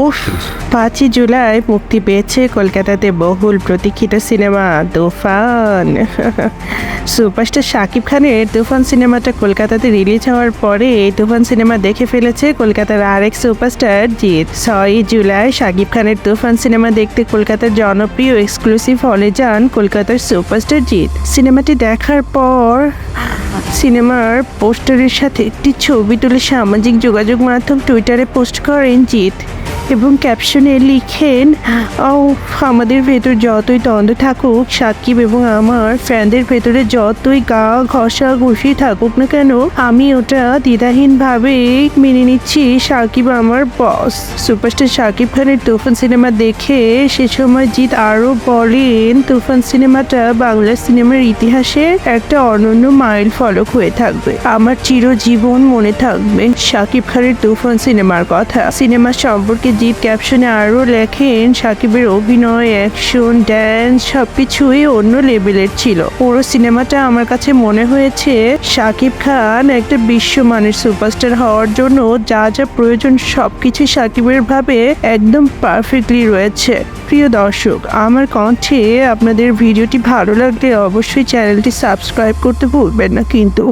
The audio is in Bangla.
উফ পাঁচই জুলাই মুক্তি পেয়েছে কলকাতাতে বহুল প্রতীক্ষিত সিনেমা তুফান। সুপারস্টার শাকিব খানের তুফান সিনেমাটা কলকাতাতে রিলিজ হওয়ার পরে তুফান সিনেমা দেখে ফেলেছে কলকাতার আরেক সুপারস্টার জিৎ। ছয়ই জুলাই শাকিব খানের তুফান সিনেমা দেখতে কলকাতার জনপ্রিয় এক্সক্লুসিভ হলে যান কলকাতার সুপারস্টার জিৎ। সিনেমাটি দেখার পর সিনেমার পোস্টারের সাথে একটি ছবি তুলে সামাজিক যোগাযোগ মাধ্যম টুইটারে পোস্ট করেন জিৎ। এবং ক্যাপশনে লিখেন ও আমাদের ভেতর যতই দ্বন্দ্ব থাকুক, সাকিব এবং আমার ফ্যানদের ভেতরে যতই গা ঘষা ঘষি থাকুক না কেন, আমি ওটা দ্বিধাহীনভাবে মেনে নিচ্ছি। সাকিব আমার বস সুপারস্টার সাকিব খানের তুফান সিনেমা দেখে সে সময় জিৎ আরও বলেন, তুফান সিনেমাটা বাংলা সিনেমার ইতিহাসে একটা অনন্য মাইল ফলক হয়ে থাকবে। আমার চিরজীবন মনে থাকবে সাকিব খানের তুফান সিনেমার কথা। সিনেমা সম্পর্কে জিৎ ক্যাপশনে আরও লেখেন, সাকিবের অভিনয়, অ্যাকশন ড্যান্স সবকিছুই অন্য লেভেলের ছিল। পুরো সিনেমাটা আমার কাছে মনে হয়েছে, সাকিব খান একটা বিশ্বমানের সুপারস্টার হওয়ার জন্য যা যা প্রয়োজন সবকিছু সাকিবের ভাবে একদম পারফেক্টলি রয়েছে। প্রিয় দর্শক, আমার কণ্ঠে আপনাদের ভিডিওটি ভালো লাগলে অবশ্যই চ্যানেলটি সাবস্ক্রাইব করতে ভুলবেন না কিন্তু।